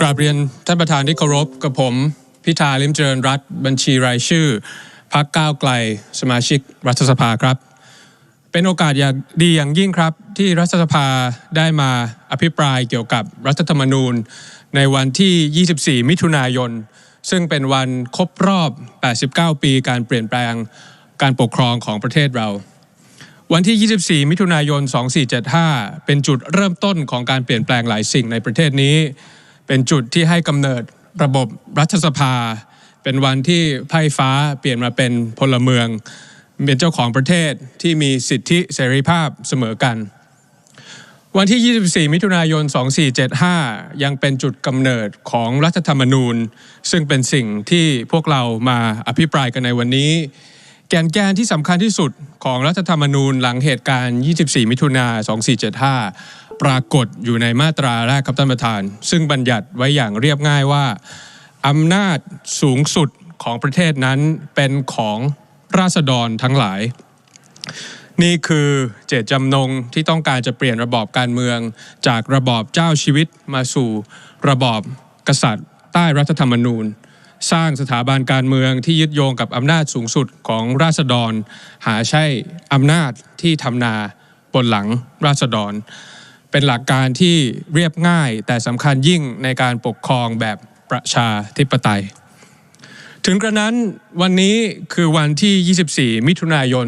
กราบเรียนท่านประธานที่เคารพกับผม พิธาลิมเจริญรัตบัญชีรายชื่อพักก้าวไกล สมาชิกรัฐสภาครับ เป็นโอกาสอย่างดีอย่างยิ่งครับ ที่รัฐสภาได้มาอภิปรายเกี่ยวกับรัฐธรรมนูญ ในวันที่ 24 มิถุนายน ซึ่งเป็นวันครบรอบ 89 ปีการเปลี่ยนแปลงการปกครองของประเทศเรา วันที่ 24 มิถุนายน 2475 เป็นจุดเริ่มต้นของการเปลี่ยนแปลงหลายสิ่งในประเทศนี้ เป็นจุดที่ให้กำเนิดระบบรัฐสภา เป็นวันที่ไพ่ฟ้าเปลี่ยนมาเป็นพลเมือง เป็นเจ้าของประเทศที่มีสิทธิเสรีภาพเสมอกัน วันที่ 24 มิถุนายน 2475 ยังเป็นจุดกำเนิดของรัฐธรรมนูญ ซึ่งเป็นสิ่งที่พวกเรามาอภิปรายกันในวันนี้ แกนแกนที่สำคัญที่สุดของรัฐธรรมนูญหลังเหตุการณ์ 24 มิถุนา2475 ปรากฏอยู่ในมาตราแรกครับท่านประธาน ซึ่งบัญญัติไว้อย่างเรียบง่ายว่าอำนาจสูงสุดของประเทศนั้นเป็นของราษฎรทั้งหลาย นี่คือเจตจำนงที่ต้องการจะเปลี่ยนระบอบการเมือง จากระบอบเจ้าชีวิตมาสู่ระบอบกษัตริย์ ใต้รัฐธรรมนูญ สร้างสถาบันการเมืองที่ยึดโยงกับอำนาจสูงสุดของราษฎร หาใช่อำนาจที่ทำนาบนหลังราษฎร เป็นหลักการที่เรียบง่ายแต่สำคัญยิ่งในการปกครองแบบประชาธิปไตย ถึงกระนั้นวันนี้คือวันที่ 24 มิถุนายน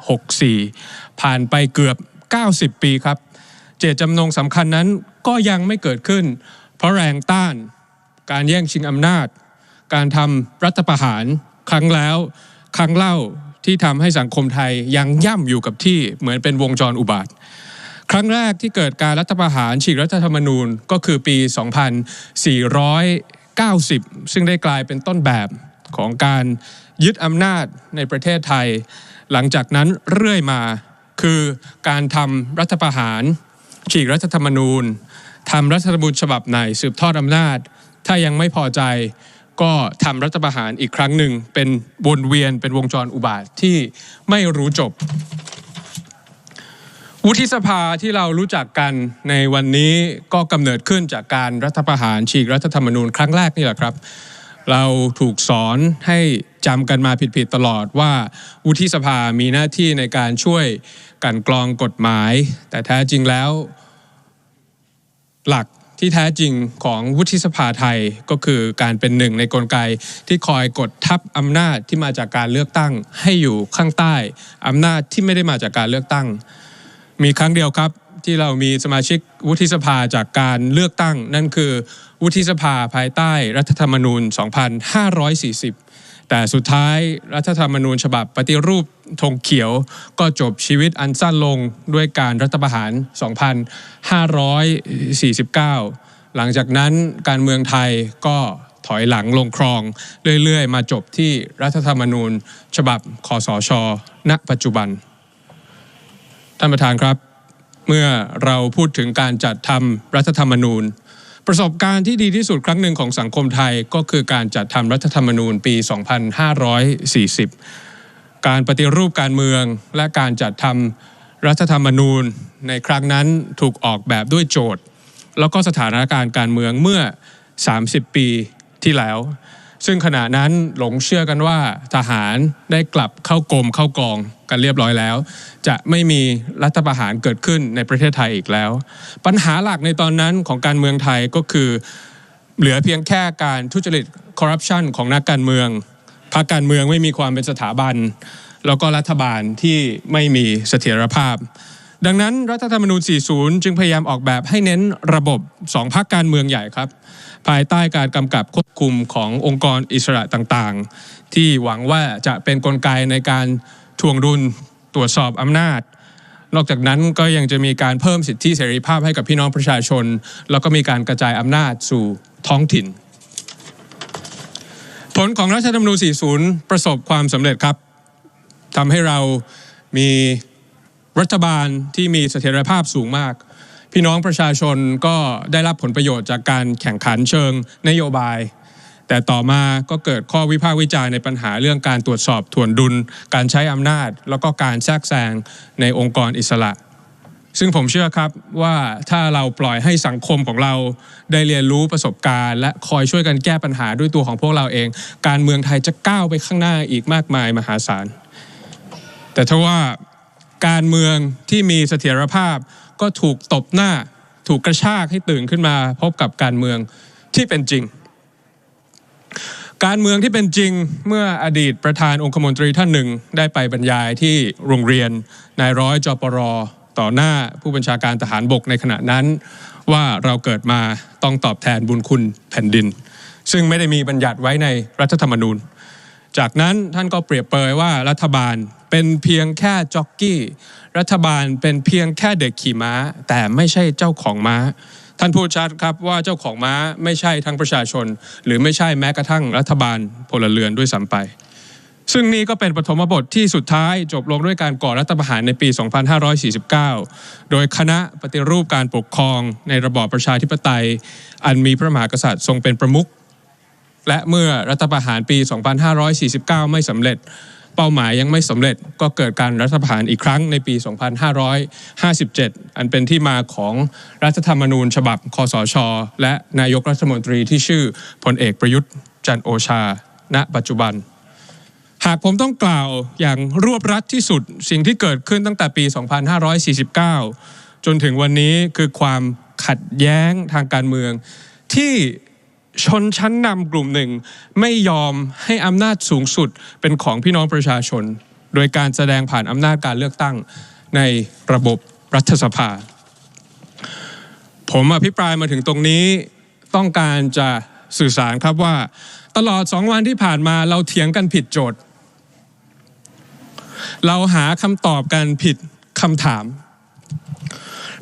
2564 ผ่านไปเกือบ 90 ปีครับ เจตจำนงสำคัญนั้นก็ยังไม่เกิดขึ้น เพราะแรงต้านการแย่งชิงอำนาจ การทำรัฐประหารครั้งแล้วครั้งเล่าที่ทำให้สังคมไทยยังย่ำอยู่กับที่เหมือนเป็นวงจรอุบาท ครั้งแรกที่เกิดการรัฐประหารฉีกรัฐธรรมนูญก็คือปี 2490 ซึ่งได้กลายเป็นต้นแบบของการยึดอำนาจในประเทศไทย หลังจากนั้นเรื่อยมาคือการทำรัฐประหาร ฉีกรัฐธรรมนูญทำรัฐธรรมนูญฉบับไหนสืบทอดอำนาจ ถ้ายังไม่พอใจก็ทำรัฐประหารอีกครั้งหนึ่งเป็นวนเวียนเป็นวงจรอุบาทที่ไม่รู้จบ วุฒิสภาที่เรารู้จักกันในวันนี้ก็กำเนิดขึ้นจากการรัฐประหารฉีกรัฐธรรมนูญครั้งแรกนี่แหละครับ เราถูกสอนให้จำกันมาผิดๆตลอดว่า วุฒิสภามีหน้าที่ในการช่วยกันกรองกฎหมาย แต่แท้จริงแล้ว หลักที่แท้จริงของวุฒิสภาไทยก็คือการเป็นหนึ่งในกลไกที่คอยกดทับอำนาจที่มาจากการเลือกตั้งให้อยู่ข้างใต้อำนาจที่ไม่ได้มาจากการเลือกตั้ง มีครั้งเดียวครับที่เรามีสมาชิกวุฒิสภาจากการเลือกตั้ง นั่นคือวุฒิสภาภายใต้รัฐธรรมนูญ 2540 แต่สุดท้ายรัฐธรรมนูญฉบับปฏิรูปธงเขียวก็จบชีวิตอันสั้นลงด้วยการรัฐประหาร 2549 หลังจากนั้นการเมืองไทยก็ถอยหลังลงคลองเรื่อยๆ มาจบที่รัฐธรรมนูญ ฉบับคอสช ณ ปัจจุบัน ท่านประธานครับ เมื่อเราพูดถึงการจัดทำรัฐธรรมนูญ ประสบการณ์ที่ดีที่สุดครั้งหนึ่งของสังคมไทยก็คือการจัดทำรัฐธรรมนูญปี 2540 การปฏิรูปการเมืองและการจัดทำรัฐธรรมนูญในครั้งนั้นถูกออกแบบด้วยโจทย์ แล้วก็สถานการณ์การเมืองเมื่อ 30 ปีที่แล้ว ซึ่งขณะนั้นหลงเชื่อกันว่าทหารได้กลับเข้ากรมเข้ากองกันเรียบร้อยแล้ว จะไม่มีรัฐประหารเกิดขึ้นในประเทศไทยอีกแล้ว ปัญหาหลักในตอนนั้นของการเมืองไทยก็คือ เหลือเพียงแค่การทุจริตคอร์รัปชันของนักการเมืองพรรคการเมืองไม่มีความเป็นสถาบัน แล้วก็รัฐบาลที่ไม่มีเสถียรภาพ ดังนั้นรัฐธรรมนูญ 40 จึงพยายามออกแบบให้เน้นระบบสองพรรคการเมืองใหญ่ครับ ภายใต้การกำกับควบคุมขององค์กรอิสระต่างๆ ที่หวังว่าจะเป็นนกลไกในการทวงดุลตรวจสอบอำนาจ นอกจากนั้นก็ยังจะมีการเพิ่มสิทธิเสรีภาพให้กับพี่น้องประชาชน แล้วก็มีการกระจายอำนาจสู่ท้องถิ่น ผลของรัฐธรรมนูญ 40 ประสบความสำเร็จครับทำให้เรามี รัฐบาลที่มีเสถียรภาพสูงมาก พี่น้องประชาชนก็ได้รับผลประโยชน์จากการแข่งขันเชิงนโยบาย แต่ต่อมาก็เกิดข้อวิพากษ์วิจารณ์ในปัญหาเรื่องการตรวจสอบถ่วนดุล การใช้อำนาจ แล้วก็การแทรกแซงในองค์กรอิสระ ซึ่งผมเชื่อครับว่าถ้าเราปล่อยให้สังคมของเราได้เรียนรู้ประสบการณ์ และคอยช่วยกันแก้ปัญหาด้วยตัวของพวกเราเอง การเมืองไทยจะก้าวไปข้างหน้าอีกมากมายมหาศาลแต่ถ้าว่า การเมืองที่มีเสถียรภาพ ก็ถูกตบหน้า ถูกกระชากให้ตื่นขึ้นมา พบกับการเมืองที่เป็นจริง การเมืองที่เป็นจริงเมื่ออดีตประธานองคมนตรีท่านหนึ่งได้ไปบรรยายที่โรงเรียนนายร้อยจปรต่อหน้าผู้บัญชาการทหารบกในขณะนั้น ว่าเราเกิดมาต้องตอบแทนบุญคุณแผ่นดิน ซึ่งไม่ได้มีบัญญัติไว้ในรัฐธรรมนูญ จากนั้นท่านก็เปรียบเปยว่ารัฐบาล เป็นเพียงแค่จ็อกกี้ รัฐบาลเป็นเพียงแค่เด็กขี่ม้า แต่ไม่ใช่เจ้าของม้า ท่านพูดชัดครับว่าเจ้าของม้าไม่ใช่ทั้งประชาชน หรือไม่ใช่แม้กระทั่งรัฐบาลพลเรือนด้วยซ้ำไป ซึ่งนี่ก็เป็นปฐมบทที่สุดท้ายจบลงด้วยการก่อรัฐประหารในปี 2549 โดยคณะปฏิรูปการปกครองในระบอบประชาธิปไตย อันมีพระมหากษัตริย์ทรงเป็นประมุขและเมื่อรัฐประหารปี 2549 ไม่สำเร็จ เป้าหมายยังไม่สำเร็จก็เกิดการรัฐประหารอีกครั้งในปี 2557 อันเป็นที่มาของรัฐธรรมนูญฉบับคอสช และนายกรัฐมนตรีที่ชื่อพลเอกประยุทธ์จันโอชา ณ ปัจจุบัน หากผมต้องกล่าวอย่างรวบรัดที่สุด สิ่งที่เกิดขึ้นตั้งแต่ปี 2549 จนถึงวันนี้คือความขัดแย้งทางการเมืองที่ ชนชั้นนำกลุ่มหนึ่ง ไม่ยอมให้อำนาจสูงสุดเป็นของพี่น้องประชาชน โดยการแสดงผ่านอำนาจการเลือกตั้งในระบบรัฐสภา ผมอภิปรายมาถึงตรงนี้ต้องการจะสื่อสารครับว่า ตลอดสองวันที่ผ่านมาเราเถียงกันผิดโจทย์ เราหาคำตอบกันผิดคำถาม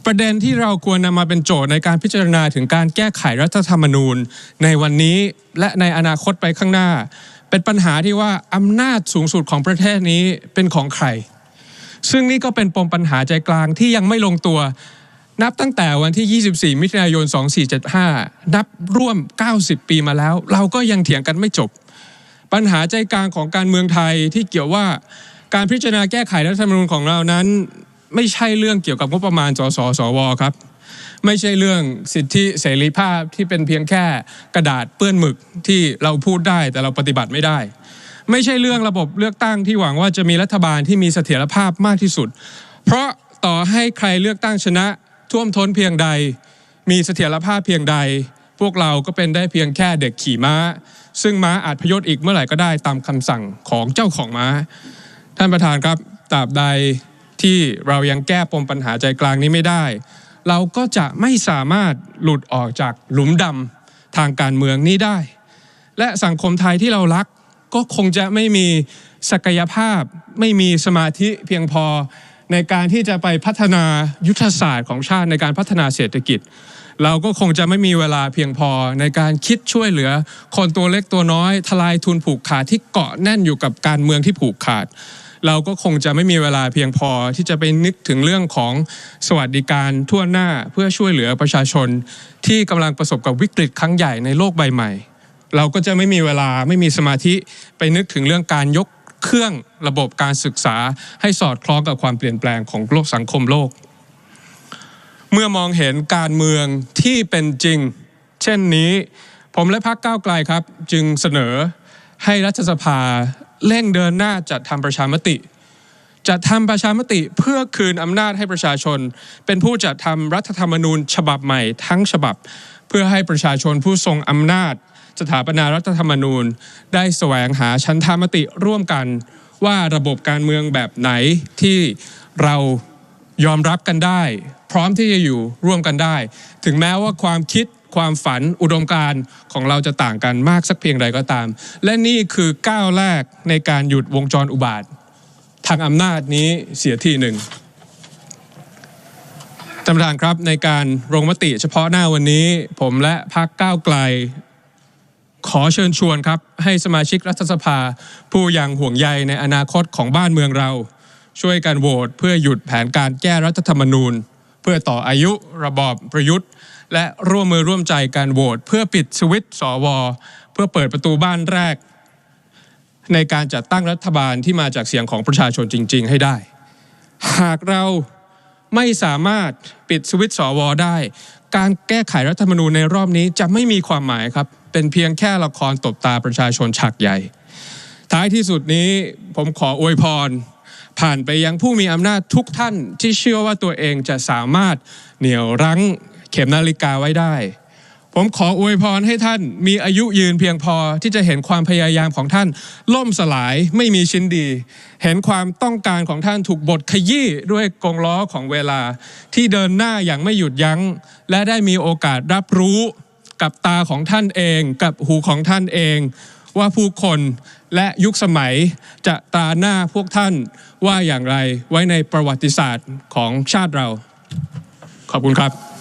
ประเด็นที่เราควรนำมาเป็นโจทย์ในการพิจารณาถึงการแก้ไขรัฐธรรมนูญ ในวันนี้และในอนาคตไปข้างหน้า เป็นปัญหาที่ว่าอำนาจสูงสุดของประเทศนี้เป็นของใคร ซึ่งนี่ก็เป็นปมปัญหาใจกลางที่ยังไม่ลงตัว นับตั้งแต่วันที่ 24 มิถุนายน 2475 นับร่วม 90 ปีมาแล้ว เราก็ยังเถียงกันไม่จบ ปัญหาใจกลางของการเมืองไทยที่เกี่ยวว่าการพิจารณาแก้ไขรัฐธรรมนูญของเรานั้น ไม่ใช่เรื่องเกี่ยวกับงบประมาณสสสวครับ ไม่ใช่เรื่องสิทธิเสรีภาพที่เป็นเพียงแค่กระดาษเปื้อนหมึกที่เราพูดได้แต่เราปฏิบัติไม่ได้ ไม่ใช่เรื่องระบบเลือกตั้งที่หวังว่าจะมีรัฐบาลที่มีเสถียรภาพมากที่สุด เพราะต่อให้ใครเลือกตั้งชนะท่วมท้นเพียงใด มีเสถียรภาพเพียงใด พวกเราก็เป็นได้เพียงแค่เด็กขี่ม้า ซึ่งม้าอาจพยศอีกเมื่อไหร่ก็ได้ตามคำสั่งของเจ้าของม้า ท่านประธานครับตราบใด ที่เรายังแก้ปมปัญหาใจกลางนี้ไม่ได้ เราก็จะไม่สามารถหลุดออกจากหลุมดำทางการเมืองนี้ได้ และสังคมไทยที่เรารักก็คงจะไม่มีศักยภาพ ไม่มีสมาธิเพียงพอในการที่จะไปพัฒนายุทธศาสตร์ของชาติในการพัฒนาเศรษฐกิจ เราก็คงจะไม่มีเวลาเพียงพอในการคิดช่วยเหลือ คนตัวเล็กตัวน้อย ทลายทุนผูกขาดที่เกาะแน่นอยู่กับการเมืองที่ผูกขาด เราก็คงจะไม่มีเวลาเพียงพอที่จะไปนึกถึงเรื่องของสวัสดิการทั่วหน้าเพื่อช่วยเหลือประชาชน ที่กำลังประสบกับวิกฤตครั้งใหญ่ในโลกใบใหม่ เราก็จะไม่มีเวลาไม่มีสมาธิไปนึกถึงเรื่องการยกเครื่องระบบการศึกษาให้สอดคล้องกับความเปลี่ยนแปลงของโลกสังคมโลก เมื่อมองเห็นการเมืองที่เป็นจริง เช่นนี้ ผมและพรรคก้าวไกลครับ จึงเสนอให้รัฐสภา เร่งเดินหน้าจัดทำประชามติ จัดทำประชามติเพื่อคืนอำนาจให้ประชาชน เป็นผู้จัดทำรัฐธรรมนูญ ฉบับใหม่ทั้งฉบับ เพื่อให้ประชาชนผู้ทรงอำนาจ สถาปนารัฐธรรมนูญ ได้แสวงหาชันธามติร่วมกันว่าระบบการเมืองแบบไหนที่เรายอมรับกันได้ พร้อมที่จะอยู่ร่วมกันได้ ถึงแม้ว่าความคิด ความฝันอุดมการณ์ของเราจะต่างกันมากสักเพียงใดก็ตาม และนี่คือก้าวแรกในการหยุดวงจรอุบาท ทางอำนาจนี้เสียทีหนึ่งท่านประธานครับในการลงมติเฉพาะหน้าวันนี้ ผมและพรรคก้าวไกล ขอเชิญชวนครับ ให้สมาชิกรัฐสภา ผู้ยังห่วงใยในอนาคตของบ้านเมืองเรา ช่วยกันโหวตเพื่อหยุดแผนการแก้รัฐธรรมนูญ พื่อต่ออายุระบอบประยุทธ์ และร่วมมือร่วมใจการโหวตเพื่อปิดสวิตช์สวเพื่อเปิดประตูบ้านแรก ในการจัดตั้งรัฐบาลที่มาจากเสียงของประชาชนจริง ๆ ให้ได้ หากเราไม่สามารถปิดสวิตช์สวได้ การแก้ไขรัฐธรรมนูญในรอบนี้จะไม่มีความหมายครับ เป็นเพียงแค่ละครตบตาประชาชนฉากใหญ่ ท้ายที่สุดนี้ผมขออวยพร ผ่านไปยังผู้มีอำนาจทุกท่านที่เชื่อว่าตัวเองจะสามารถเหนี่ยวรั้งเข็มนาฬิกาไว้ได้ ผมขออวยพรให้ท่านมีอายุยืนเพียงพอที่จะเห็นความพยายามของท่าน ล่มสลายไม่มีชิ้นดี เห็นความต้องการของท่านถูกบดขยี้ด้วยกงล้อของเวลา ที่เดินหน้าอย่างไม่หยุดยัง้ง และได้มีโอกาสรับรู้กับตาของท่านเอง กับหูของท่านเอง ว่าผู้คนและยุคสมัยจะตาหน้าพวกท่านว่าอย่างไรไว้ในประวัติศาสตร์ของชาติเรา ขอบคุณครับ